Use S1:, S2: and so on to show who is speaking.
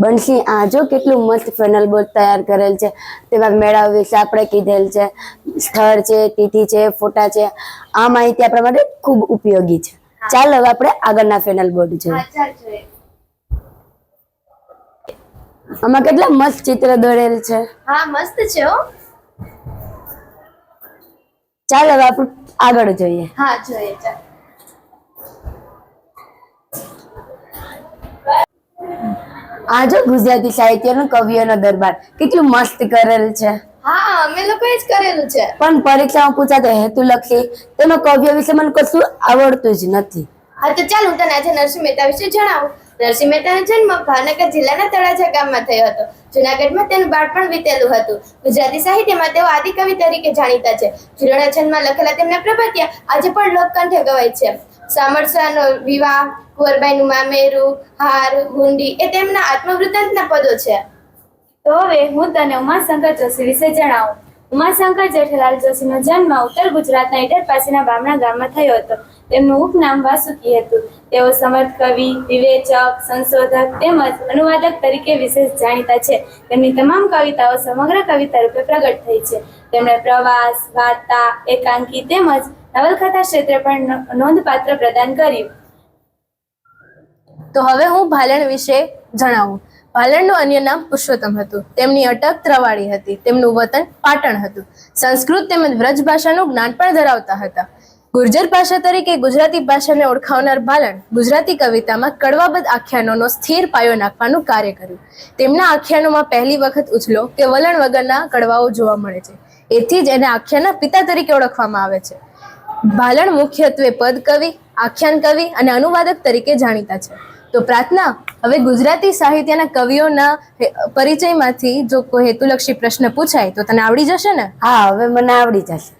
S1: બંસી આ જો કેટલું મસ્ત ફેનલ બોર્ડ તૈયાર કરેલ છે. તેમાં મેળા વિશે આપણે કીધેલ છે. સ્થળ છે તિથિ છે ફોટા છે. આ માહિતી આપણા માટે ખૂબ ઉપયોગી છે. ચાલો હવે આપણે આગળના ફેનલ બોર્ડ જોઈએ. આમાં કેટલા મસ્ત ચિત્ર દોરેલ છે.
S2: હા મસ્ત છે હો.
S1: ચાલો હવે આપણે આગળ જોઈએ.
S2: હા જોઈએ ચાલ.
S1: આ જો ગુજરાતી સાહિત્યનો કવિઓનો દરબાર. કેટલું મસ્ત કરેલ છે.
S2: હા અમે લોકોએ જ કરેલું છે.
S1: પણ પરીક્ષામાં પૂછાતો હેતુલક્ષી તેનો કવિઓ વિશે મને કશું આવડતું જ નથી.
S2: હા તો ચાલ હું તને આજે નરસિંહ મહેતા વિશે જણાવું. નરસિંહ મહેતાનો જન્મ ભાવનગર જિલ્લાના તળાજા ગામમાં થયો હતો. જુનાગઢમાં તેનું બાળપણ વીતેલું હતું. ગુજરાતી સાહિત્યમાં તેઓ આદિકવિ તરીકે જાણીતા છે. જીર્ણ છંદમાં લખેલા તેમના પ્રભાતિયા આજે પણ લોકકંઠે ગવાય છે. સામરસાનો વિવાહ, કુંવરબાઈનું મામેરું, હાર, હુંડી એ તેમના આત્મવૃત્તાંતના પદો છે.
S3: તો હવે હું તને ઉમાશંકર જોશી વિશે જણાવું. ઉમાશંકર જેઠાલાલ જોશીનો જન્મ ઉત્તર ગુજરાતના ઈડર પાસેના બામણા ગામમાં થયો હતો. તેમનું ઉપનામ વાસુકી હતું. તેઓ સમર્થ કવિ, વિવેચક, સંશોધક તેમજ અનુવાદક તરીકે વિશેષ જાણીતા છે. તેમની તમામ કવિતાઓ સમગ્ર કવિતા રૂપે પ્રગટ થઈ છે. તેમણે પ્રવાસ, વાર્તા, એકાંકી તેમજ નવલકથા ક્ષેત્રે પણ નોંધપાત્ર પ્રદાન કર્યું.
S4: તો હવે હું ભાલણ વિશે જણાવું. ભાલણનું અન્ય નામ પુરુષોત્તમ હતું. તેમની અટક ત્રવાડી હતી. તેમનું વતન પાટણ હતું. સંસ્કૃત તેમજ વ્રજ ભાષાનું જ્ઞાન પણ ધરાવતા હતા. ગુર્જર ભાષા તરીકે ગુજરાતી ભાષાને ઓળખાવનાર ભાલણ ગુજરાતી કવિતામાં કડવાબદ આખ્યાનોનો સ્થિર પાયો નાખવાનું કાર્ય કર્યું. તેમના આખ્યાનોમાં પહેલી વખત ઉછલો કે વલણ વગરના કડવાઓ જોવા મળે છે. એથી જ એને આખ્યાનના પિતા તરીકે ઓળખવામાં આવે છે. ભાલણ મુખ્યત્વે પદ કવિ, આખ્યાન કવિ અને અનુવાદક તરીકે જાણીતા છે. તો પ્રાર્થના, હવે ગુજરાતી સાહિત્યના કવિઓના પરિચયમાંથી જો કોઈ હેતુલક્ષી પ્રશ્ન પૂછાય તો તને આવડી જશે ને?
S1: હા, હવે મને આવડી જશે.